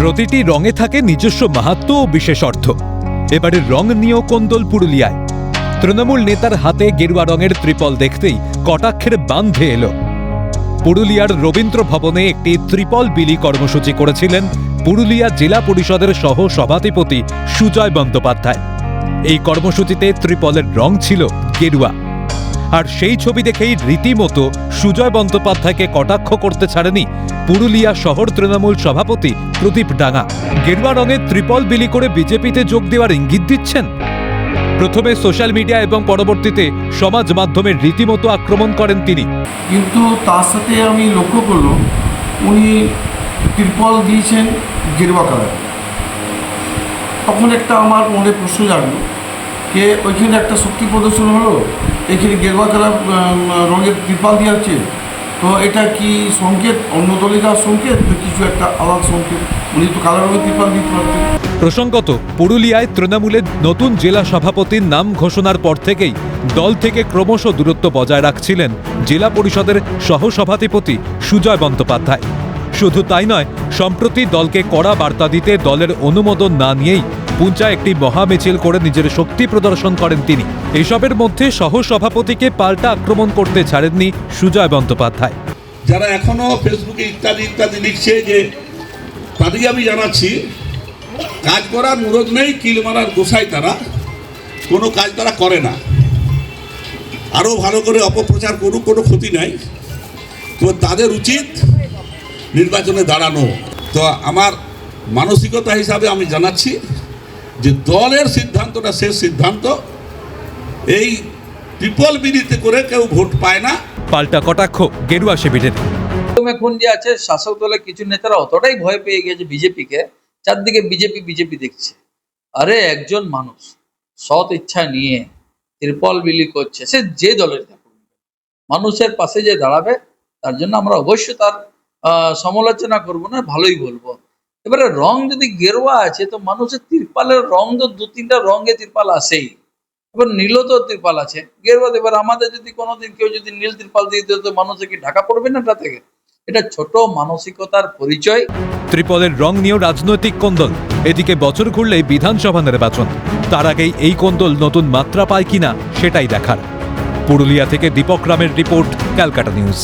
প্রতিটি রঙে থাকে নিজস্ব মাহাত্ম ও বিশেষ অর্থ। এবারে রং নিয়েও কোন্দল পুরুলিয়ায়। তৃণমূল নেতার হাতে গেরুয়া রঙের ত্রিপল দেখতেই কটাক্ষের বান্ধে এলো। পুরুলিয়ার রবীন্দ্র ভবনে একটি ত্রিপল বিলি কর্মসূচি করেছিলেন পুরুলিয়া জেলা পরিষদের সহ সভাধিপতি সুজয় বন্দ্যোপাধ্যায়। এই কর্মসূচিতে ত্রিপলের রং ছিল গেরুয়া। আর সেই ছবি দেখেই রীতিমতো সুজয় বন্দ্যোপাধ্যায়কে কটাক্ষ করতে ছাড়েনি পুরুলিয়া শহর তৃণমূল সভাপতি প্রদীপ ডাঙ্গা গেরুয়া রঙের ত্রিপল বিলি করে বিজেপিতে যোগ দেওয়ার ইঙ্গিত দিচ্ছেন। প্রথমে সোশ্যাল মিডিয়া এবং পরবর্তীতে সমাজ মাধ্যমে রীতিমতো আক্রমণ করেন তিনি। কিন্তু তার সাথে আমি লক্ষ্য করলাম, উনি ত্রিপল দিয়েছেন গেরুয়া কালার। তখন একটা আমার মনে প্রশ্ন জাগলো যে ওইখানে একটা শক্তি প্রদর্শন হলো, এখানে গেরুয়া কালার রঙের ত্রিপাল দেওয়া হচ্ছে তো এটা কি সংকেত? অন্য দলে যাওয়ার সংকেত কিছু একটা আলাদা সংকেত? উনি তো কালার রঙের ত্রিপাল দিতে পারতেন প্রসঙ্গত, পুরুলিয়ায় তৃণমূলের নতুন জেলা সভাপতির নাম ঘোষণার পর থেকেই দল থেকে ক্রমশ দূরত্ব বজায় রাখছিলেন জেলা পরিষদের সহসভাধিপতি সুজয় বন্দ্যোপাধ্যায়। শুধু তাই নয়, সম্প্রতি দলকে কড়া বার্তা দিতে দলের অনুমোদন না নিয়েই পুঞ্চা একটি মহা মিছিল করে নিজের শক্তি প্রদর্শন করেন তিনি। এসবের মধ্যে সহ সভাপতিকে পাল্টা আক্রমণ করতে ছাড়েননি সুজয় বন্দ্যোপাধ্যায়। যারা এখনও ফেসবুকে ইত্যাদি ইত্যাদি লিখছে যে, তাদেরকে আমি জানাচ্ছি, কাজ করার মুরদ নেই, কিল মারার গোসাই তারা, কোনো কাজ তারা করে না। আরও ভালো করে অপপ্রচার করুক, কোনো ক্ষতি নাই। তো তাদের উচিত নির্বাচনে দাঁড়ানো। তো আমার মানসিকতা হিসাবে আমি জানাচ্ছি যে দলের সিদ্ধান্তটা শেষ সিদ্ধান্ত এই ট্রিপল বিলিতে করে কেউ ভোট পায় না। পাল্টা কটাক্ষ গেরুয়া শিবিরের। এখন যে আছে শাসক দলের কিছু নেতারা অতটাই ভয় পেয়ে গেছে বিজেপিকে চারদিকে বিজেপি বিজেপি দেখছে। আরে একজন মানুষ সৎ ইচ্ছা নিয়ে ত্রিপল বিলি করছে সে যে দলের থাকুক মানুষের পাশে যে দাঁড়াবে তার জন্য আমরা অবশ্যই তার আহ, সমালোচনা করব না ভালোই বলব। এবারে রং যদি গেরুয়া আছে, তো মানুষের তিরপালের রং তো দু তিনটা রঙে তিরপাল আসেই এবার নীলও তো তিরপাল আছে। গেরুয়া এবার আমাদের যদি কোনোদিন কেউ যদি নীল তিরপাল দিয়ে দিত, তো মানুষের কি ঢাকা পড়বে না এটা থেকে? এটা ছোট মানসিকতার পরিচয়। ত্রিপলের রং নিয়েও রাজনৈতিক কোন্দল। এদিকে বছর ঘুরলেই বিধানসভা নির্বাচন। তার আগেই এই কোন্দল নতুন মাত্রা পায় কিনা, সেটাই দেখার। পুরুলিয়া থেকে দীপক রামের রিপোর্ট, ক্যালকাটা নিউজ।